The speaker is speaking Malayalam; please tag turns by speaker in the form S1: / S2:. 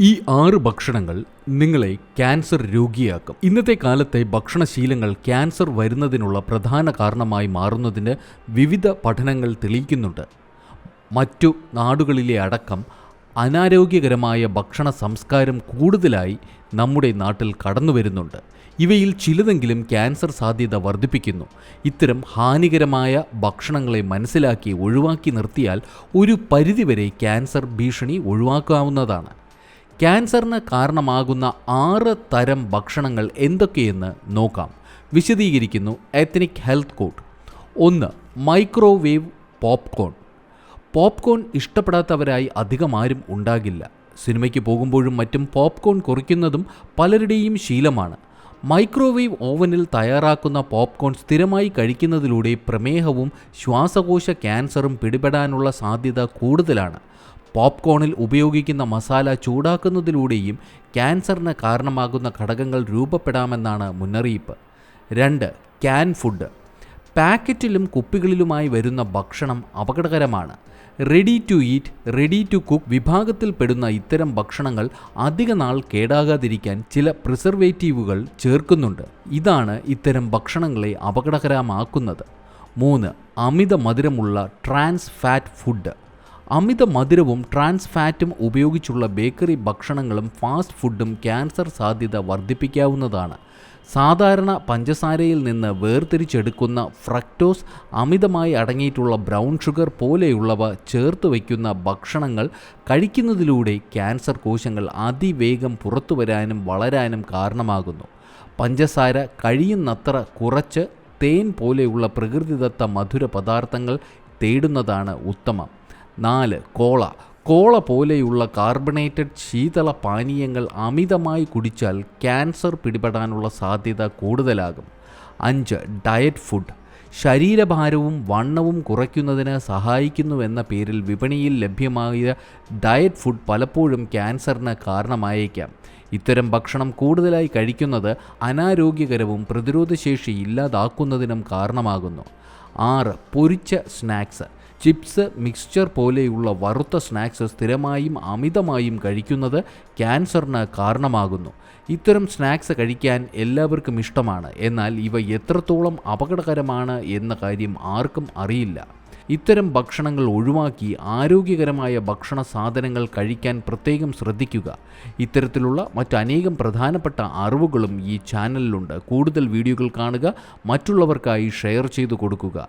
S1: ഈ ആറ് ഭക്ഷണങ്ങൾ നിങ്ങളെ ക്യാൻസർ രോഗിയാക്കും. ഇന്നത്തെ കാലത്തെ ഭക്ഷണശീലങ്ങൾ ക്യാൻസർ വരുന്നതിനുള്ള പ്രധാന കാരണമായി മാറുന്നതിന് വിവിധ പഠനങ്ങൾ തെളിയിക്കുന്നുണ്ട്. മറ്റു നാടുകളിലെ അടക്കം അനാരോഗ്യകരമായ ഭക്ഷണ സംസ്കാരം കൂടുതലായി നമ്മുടെ നാട്ടിൽ കടന്നു വരുന്നുണ്ട്. ഇവയിൽ ചിലതെങ്കിലും ക്യാൻസർ സാധ്യത വർദ്ധിപ്പിക്കുന്നു. ഇത്തരം ഹാനികരമായ ഭക്ഷണങ്ങളെ മനസ്സിലാക്കി ഒഴിവാക്കി നിർത്തിയാൽ ഒരു പരിധിവരെ ക്യാൻസർ ഭീഷണി ഒഴിവാക്കാവുന്നതാണ്. ക്യാൻസറിന് കാരണമാകുന്ന ആറ് തരം ഭക്ഷണങ്ങൾ എന്തൊക്കെയെന്ന് നോക്കാം. വിശദീകരിക്കുന്നു എത്നിക് ഹെൽത്ത് കോഡ് ഒന്ന് മൈക്രോവേവ് പോപ്കോൺ പോപ്കോൺ ഇഷ്ടപ്പെടാത്തവരായി അധികം ആരും ഉണ്ടാകില്ല. സിനിമയ്ക്ക് പോകുമ്പോഴും മറ്റും പോപ്കോൺ കുറിക്കുന്നതും പലരുടെയും ശീലമാണ്. മൈക്രോവേവ് ഓവനിൽ തയ്യാറാക്കുന്ന പോപ്കോൺ സ്ഥിരമായി കഴിക്കുന്നതിലൂടെ പ്രമേഹവും ശ്വാസകോശ ക്യാൻസറും പിടിപെടാനുള്ള സാധ്യത കൂടുതലാണ്. പോപ്കോണിൽ ഉപയോഗിക്കുന്ന മസാല ചൂടാക്കുന്നതിലൂടെയും ക്യാൻസറിന് കാരണമാകുന്ന ഘടകങ്ങൾ രൂപപ്പെടാമെന്നാണ് മുന്നറിയിപ്പ്. രണ്ട് ക്യാൻ ഫുഡ്. പാക്കറ്റിലും കുപ്പികളിലുമായി വരുന്ന ഭക്ഷണം അപകടകരമാണ്. Ready to eat ready to cook വിഭാഗത്തിൽപ്പെടുന്ന ഇത്തരം ഭക്ഷണങ്ങൾ അധിക നാൾ കേടാകാതിരിക്കാൻ ചില പ്രിസർവേറ്റീവുകൾ ചേർക്കുന്നുണ്ട്. ഇതാണ് ഇത്തരം ഭക്ഷണങ്ങളെ അപകടകരമാക്കുന്നത്. മൂന്ന് അമിത മധുരമുള്ള ട്രാൻസ് ഫാറ്റ് ഫുഡ്. അമിത മധുരവും ട്രാൻസ് ഫാറ്റും ഉപയോഗിച്ചുള്ള ബേക്കറി ഭക്ഷണങ്ങളും ഫാസ്റ്റ് ഫുഡും ക്യാൻസർ സാധ്യത വർദ്ധിപ്പിക്കാവുന്നതാണ്. സാധാരണ പഞ്ചസാരയിൽ നിന്ന് വേർതിരിച്ചെടുക്കുന്ന ഫ്രക്ടോസ് അമിതമായി അടങ്ങിയിട്ടുള്ള ബ്രൗൺ ഷുഗർ പോലെയുള്ളവ ചേർത്ത് വയ്ക്കുന്ന ഭക്ഷണങ്ങൾ കഴിക്കുന്നതിലൂടെ ക്യാൻസർ കോശങ്ങൾ അതിവേഗം പുറത്തു വരാനും വളരാനും കാരണമാകുന്നു. പഞ്ചസാര കഴിയുന്നത്ര കുറച്ച് തേൻ പോലെയുള്ള പ്രകൃതിദത്ത മധുര പദാർത്ഥങ്ങൾ തേടുന്നതാണ് ഉത്തമം. നാല് കോള. കോള പോലെയുള്ള കാർബണേറ്റഡ് ശീതള പാനീയങ്ങൾ അമിതമായി കുടിച്ചാൽ ക്യാൻസർ പിടിപെടാനുള്ള സാധ്യത കൂടുതലാകും. അഞ്ച് ഡയറ്റ് ഫുഡ്. ശരീരഭാരവും വണ്ണവും കുറയ്ക്കുന്നതിന് സഹായിക്കുന്നുവെന്ന പേരിൽ വിപണിയിൽ ലഭ്യമായ ഡയറ്റ് ഫുഡ് പലപ്പോഴും ക്യാൻസറിന് കാരണമായേക്കാം. ഇത്തരം ഭക്ഷണം കൂടുതലായി കഴിക്കുന്നത് അനാരോഗ്യകരവും പ്രതിരോധശേഷി ഇല്ലാതാക്കുന്നതിനും കാരണമാകുന്നു. ആറ് പൊരിച്ച സ്നാക്സ്. ചിപ്സ് മിക്സ്ചർ പോലെയുള്ള വറുത്ത സ്നാക്സ് സ്ഥിരമായും അമിതമായും കഴിക്കുന്നത് ക്യാൻസറിന് കാരണമാകുന്നു. ഇത്തരം സ്നാക്സ് കഴിക്കാൻ എല്ലാവർക്കും ഇഷ്ടമാണ്. എന്നാൽ ഇവ എത്രത്തോളം അപകടകരമാണ് എന്ന കാര്യം ആർക്കും അറിയില്ല. ഇത്തരം ഭക്ഷണങ്ങൾ ഒഴിവാക്കി ആരോഗ്യകരമായ ഭക്ഷണ സാധനങ്ങൾ കഴിക്കാൻ പ്രത്യേകം ശ്രദ്ധിക്കുക. ഇത്തരത്തിലുള്ള മറ്റനേകം പ്രധാനപ്പെട്ട അറിവുകളും ഈ ചാനലിലുണ്ട്. കൂടുതൽ വീഡിയോകൾ കാണുക മറ്റുള്ളവർക്കായി ഷെയർ ചെയ്തു കൊടുക്കുക.